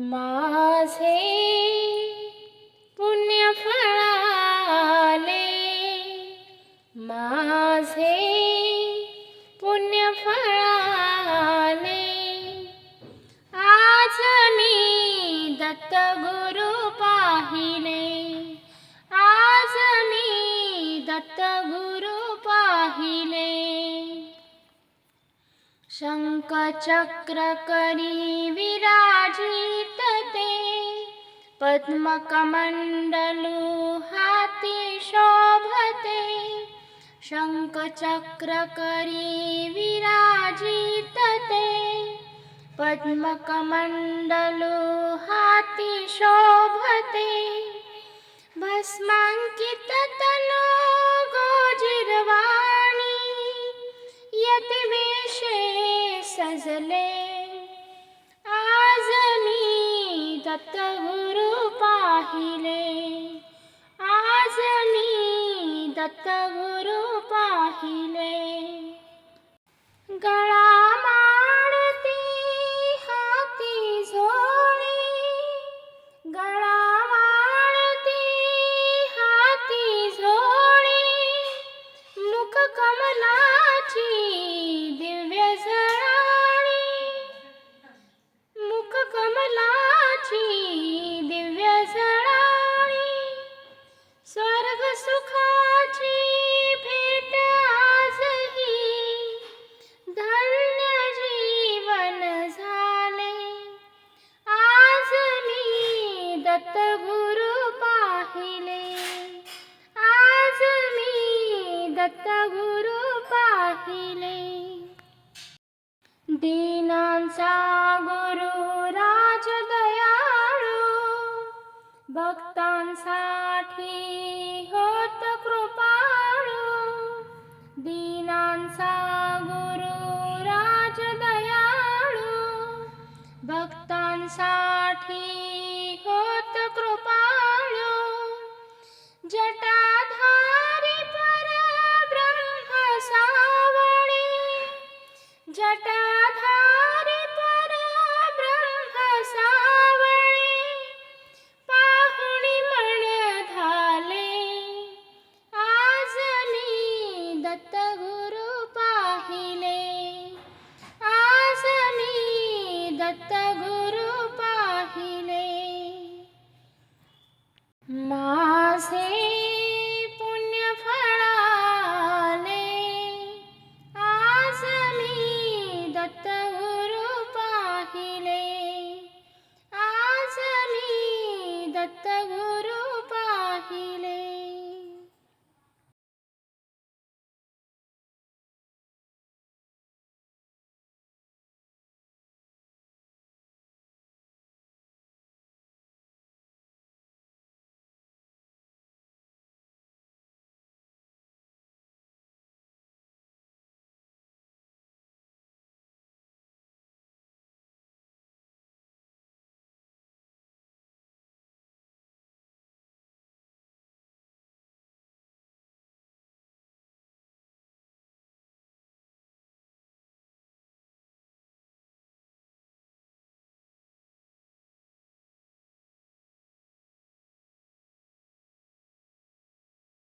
माझे पुण्य फळाले माझे पुण्य फळाले आज मी दत्त गुरु पाहिले. आज मी दत्त गुरु पाहिले. शङ्कचक्ररि विराजते पद्मकमण्डलु हातिशोभते शङ्कचक्री विराजितते पद्मकमण्डलु हाति शोभते। भस्माङ्कित बसले आज मी दत्तगुरु पाहिले. आज मी दत्तगुरु पाहिले. गळा पाहिले. आज मी दत्तगुरु पाहिले. दीनांचा गुरु राज दयाळू भक्तांसाठी होत कृपाळू. दीनांचा गुरु राज दयाळू भक्तांसाठी